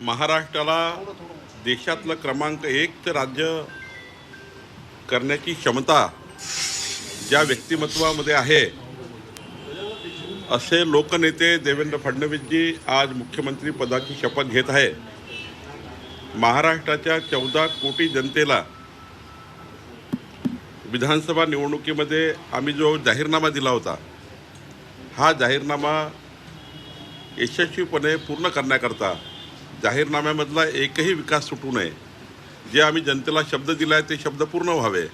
महाराष्ट्राला देशातलं क्रमांक एकचं राज्य करण्याची क्षमता ज्या व्यक्तिमत्वामध्ये आहे असे लोकनेते देवेंद्र फडणवीसजी आज मुख्यमंत्री पदाची शपथ घेत आहे महाराष्ट्राच्या चौदा कोटी जनतेला विधानसभा निवडणुकीमध्ये आम्ही जो जाहीरनामा दिला होता हा जाहीरनामा यशस्वीपणे पूर्ण करण्याकरता जाहीरनाम्यामधला एकही विकास सुटू नये. जे आम्ही जनतेला शब्द दिला आहे ते शब्द पूर्ण व्हावे.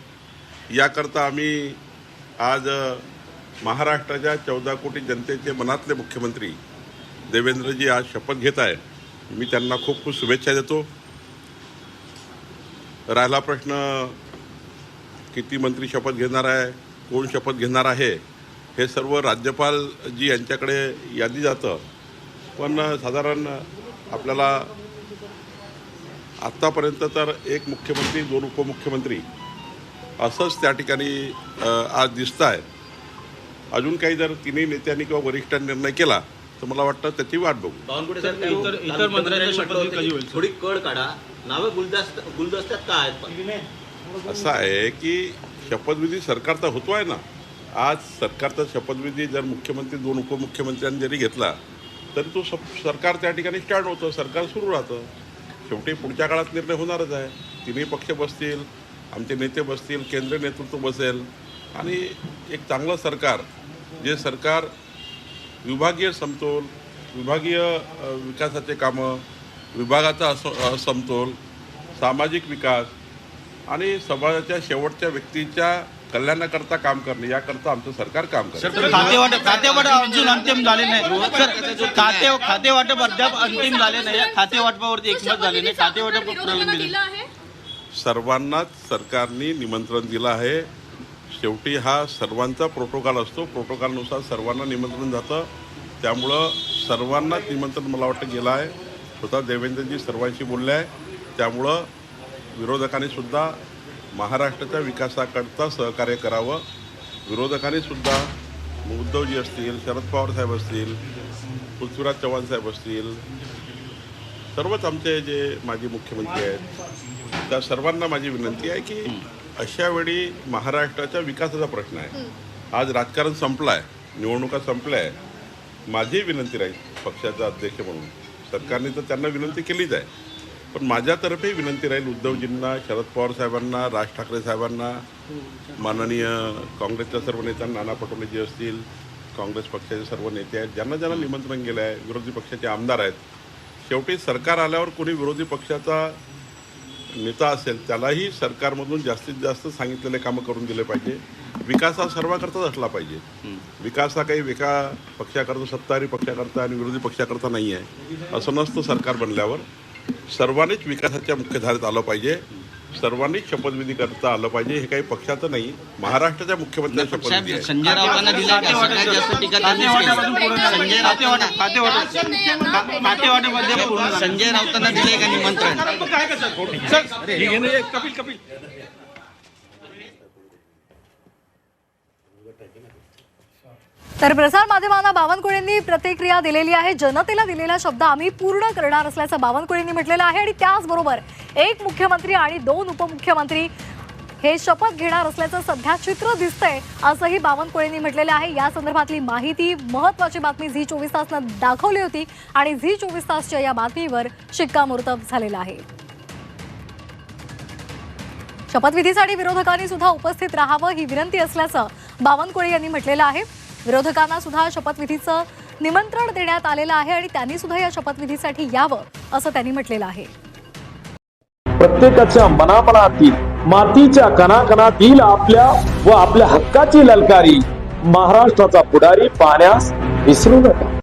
याकरता आम्ही आज महाराष्ट्राच्या चौदा कोटी जनतेचे मनातले मुख्यमंत्री देवेंद्रजी आज शपथ घेत आहे मी त्यांना खूप खूप शुभेच्छा देतो. राहिला प्रश्न किती मंत्री शपथ घेणार आहे कोण शपथ घेणार आहे हे सर्व राज्यपालजी यांच्याकडे यादी जातं. पण साधारण आपल्याला आत्तापर्यंत तर एक मुख्यमंत्री दोन उपमुख्यमंत्री असंच त्या ठिकाणी आज दिसतं आहे अजून काही जर तिन्ही नेत्यांनी किंवा वरिष्ठांनी निर्णय केला तर मला वाटतं त्याची वाट बघू? थोडी कळ काढा. नावं गुलदस्त गुलदस्त्यात का आहेत पण? असं आहे की शपथविधी सरकार तर होतो आहे ना. आज सरकारचा शपथविधी जर मुख्यमंत्री दोन उपमुख्यमंत्र्यांनी जरी घेतला तरी तो सरकार त्या ठिकाणी स्टँड होतं. सरकार सुरू राहतं. शेवटी पुढच्या काळात निर्णय होणारच आहे. तिन्ही पक्ष बसतील आमचे नेते बसतील केंद्रीय नेतृत्व बसेल. आणि एक चांगलं सरकार जे सरकार विभागीय समतोल विभागीय विकासाचे कामं विभागाचा अस समतोल सामाजिक विकास आणि समाजाच्या शेवटच्या व्यक्तीच्या कल्याणाकरता काम करणे याकरता आमचं सरकार काम करतं. सर खातेवाटप खातेवाटप अजून अंतिम झाले नाही. सर खाते खातेवाटप अद्याप अंतिम झाले नाही. खातेवाटपावरती एकमत झाले नाही. खातेवाटप प्रलंबित आहे. दिला आहे? सर्वांनाच सरकारने निमंत्रण दिलं आहे. शेवटी हा सर्वांचा प्रोटोकॉल असतो. प्रोटोकॉलनुसार सर्वांना निमंत्रण जातं. त्यामुळं सर्वांनाच निमंत्रण मला वाटतं गेलं आहे. स्वतः देवेंद्रजी सर्वांशी बोलले आहे. त्यामुळं विरोधकांनी सुद्धा महाराष्ट्राच्या विकासाकरता सहकार्य करावं. विरोधकांनी सुद्धा उद्धवजी असतील शरद पवार साहेब असतील पृथ्वीराज चव्हाण साहेब असतील सर्वच आमचे जे माजी मुख्यमंत्री आहेत त्या सर्वांना माझी विनंती आहे की अशा वेळी महाराष्ट्राच्या विकासाचा प्रश्न आहे. आज राजकारण संपलं आहे निवडणुका संपल्या आहे माझी विनंती राहील पक्षाचा अध्यक्ष म्हणून. सरकारने तर त्यांना विनंती केलीच आहे. पण माझ्यातर्फे विनंती राहील उद्धवजींना शरद पवार साहेबांना राज ठाकरे साहेबांना माननीय काँग्रेसच्या सर्व नेत्यांना नाना पटोले जे असतील काँग्रेस पक्षाचे सर्व नेते आहेत ज्यांना ज्यांना निमंत्रण गेलं आहे विरोधी पक्षाचे आमदार आहेत शेवटी सरकार आल्यावर कोणी विरोधी पक्षाचा नेता असेल त्यालाही सरकारमधून जास्तीत जास्त सांगितलेले कामं करून दिले पाहिजे. विकास हा सर्वाकरताच असला पाहिजे. विकास हा काही विका पक्षाकरता सत्ताधारी पक्षाकरता आणि विरोधी पक्षाकरता नाही आहे असं नसतं सरकार बनल्यावर. सर्वांनीच विकासाच्या मुख्यधारेत आलं पाहिजे सर्वांनीच शपथविधी करता आलं पाहिजे हे काही पक्षाचं नाही महाराष्ट्राच्या मुख्यमंत्र्यांचा शपथविधी आहे संजय राऊतांना दिला का सगळ्यात जास्त टीका त्यांनीच केली. संजय राऊतांना. संजय राऊतांना निमंत्रण सर, हे हे कपिल कपिल तर प्रसार माध्यमांना बावनकुळेंनी प्रतिक्रिया दिलेली आहे. जनतेला दिलेला शब्द आम्ही पूर्ण करणार असल्याचं बावनकुळेंनी म्हटलेलं आहे आणि त्याचबरोबर एक मुख्यमंत्री आणि दोन उपमुख्यमंत्री हे शपथ घेणार असल्याचं सध्या चित्र दिसतंय असंही बावनकुळेंनी म्हटलेलं आहे. या संदर्भातली माहिती महत्वाची बातमी झी चोवीस तासनं दाखवली होती आणि झी चोवीस तासच्या या बातमीवर शिक्कामोर्तब झालेला आहे. शपथविधीसाठी विरोधकांनी सुद्धा उपस्थित राहावं ही विनंती असल्याचं बावनकुळे यांनी म्हटलेलं आहे. विरोधकांना सुद्धा शपथविधीचं निमंत्रण देण्यात आलेलं आहे आणि त्यांनी सुद्धा या शपथविधीसाठी यावं असं त्यांनी म्हटलेलं आहे. प्रत्येकाच्या मनामनातील मातीच्या कणाकणातील आपल्या व आपल्या हक्काची ललकारी महाराष्ट्राचा पुढारी पाहण्यास विसरू नका.